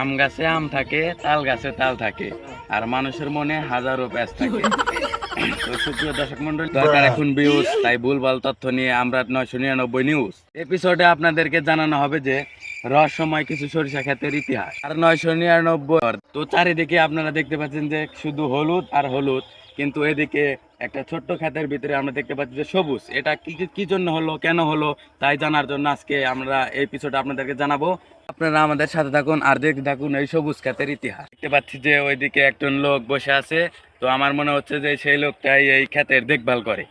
আম গাছে আম থাকে তাল গাছে তাল থাকে আর মানুষের মনে হাজারো প্যাচ থাকে। তো সুপ্রিয় দর্শক মন্ডল দরকার এখন বিউজ তাই ভুলভাল তথ্য নিয়ে আমরা নয়শো নিরানব্বই নিউজ এপিসোডে আপনাদেরকে জানানো হবে যে রহস্যময় কিছু সরিষা ক্ষেতের ইতিহাস। আর নয়শো নিরানব্বই তো চারিদিকে আপনারা দেখতে পাচ্ছেন যে শুধু হলুদ আর হলুদ, কিন্তু এদিকে একটা ছোট্ট ক্ষেতের ভিতরে আমরা দেখতে পাচ্ছি যে সবুজ। এটা কি কি জন্য হলো, কেন হলো, তাই জানার জন্য আজকে আমরা এই এপিসোডে আপনাদেরকে জানাব। আপনারা আমাদের সাথে থাকুন আর দেখতে থাকুন এই সবুজ ক্ষেতের ইতিহাস। দেখতে পাচ্ছি যে ওইদিকে একজন লোক বসে আছে। তো আমার মনে হচ্ছে যে সেই লোকটাই এই ক্ষেতের দেখভাল করে।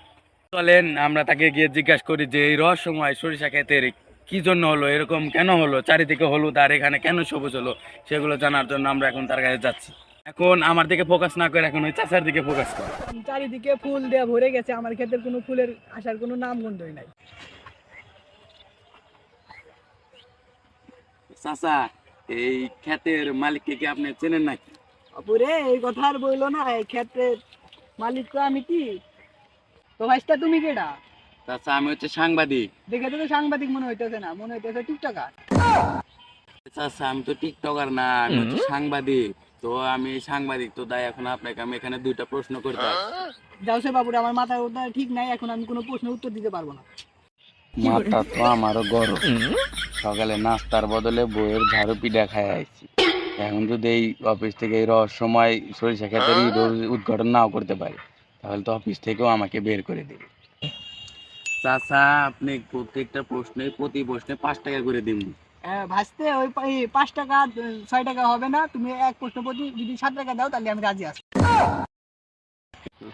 চলেন, আমরা তাকে গিয়ে জিজ্ঞাসা করি যে এই রহস্যময় সরিষা ক্ষেতের কি জন্য হলো? এরকম কেন হলো? চারিদিকে হলুদ আর এখানে কেন সবুজ হলো? সেগুলো জানার জন্য আমরা এখন তার কাছে যাচ্ছি। এখন আমার দিকে ফোকাস না করে এখন ওই চাচার দিকে ফোকাস কর। চারিদিকে ফুল দিয়ে ভরে গেছে আমার ক্ষেতের কোনো ফুলের আসার কোনো নাম গন্ধই নাই। চাচা এই ক্ষেতের মালিককে কি আপনি চেনেন নাকি? অপুরে এই কথা আর বইলো না এই ক্ষেত্রের মালিক তো আমি কি? তো তুমি কেডা? আমি হচ্ছে সাংবাদিক। দেখে তো সাংবাদিক মনে হইতেছে না মনে হইতেছে টিকটকার। চাচা আমি তো টিকটকার না আমি হচ্ছে সাংবাদিক। তো আমি সাংবাদিক তো তাই এখন আপনাকে আমি এখানে দুইটা প্রশ্ন করতে আসছি। যাও সে বাবুরে আমার ঠিক নাই এখন আমি কোনো প্রশ্নের উত্তর দিতে পারব না। মাথা তো আমারও গরম। সকালে নাস্তার বদলে বইয়ের ঝাড়ু পিঠা খাই আইছি। এখন যদি এই অফিস থেকে এই রহস্যময় সরিষা ক্ষেতের উদ্ঘাটন নাও করতে পারি তাহলে তো অফিস থেকেও আমাকে বের করে দেবে। চাচা আপনি প্রত্যেকটা প্রশ্নে প্রতি প্রশ্নে পাঁচ টাকা করে দিন। ভাসতে ওই পাঁচ টাকা ছয় টাকা হবে না তুমি এক প্রশ্ন প্রতি যদি সাত টাকা দাও তাহলে আমি রাজি আছি।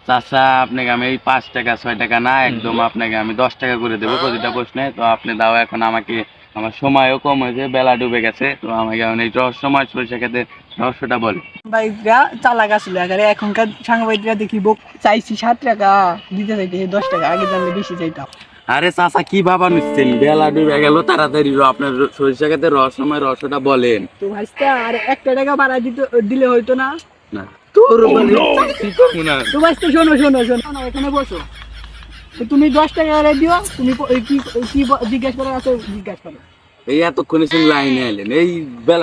চাচা আপনাকে আমি এই পাঁচ টাকা ছয় টাকা না একদম আপনাকে আমি দশ টাকা করে দেবো প্রতিটা প্রশ্নে। তো আপনি দাও এখন আমাকে আমার সময়ও কম হয়েছে বেলা ডুবে গেছে তো আমাকে এই রহস্যময় সরিষা ক্ষেতের রহস্যটা বলে। সাংবাদিকরা চালাক আসলে আগে এখনকার সাংবাদিকরা দেখি বক চাইছি সাত টাকা দিতে চাইতে দশ টাকা আগে জানলে বেশি চাইতাম। আরে চাচা কি ভাবা নিচ্ছেন বেলা ডুবে গেল তাড়াতাড়ি আপনার সরিষা ক্ষেতের রহস্যময় রহস্যটা বলেন। তো ভাইস্তা আর একটা টাকা বাড়া দিতে দিলে হইতো না? না। তোর বলে কি করব না তো ভাইস্তা শোনো শোনো শোনো এখানে বসো। তুমি দশ টাকা করে দিও, তুমি কি জিজ্ঞাসা করার আছে জিজ্ঞাসা করো। এই এতক্ষণে শুনে লাইনে এলেন, এই বেলা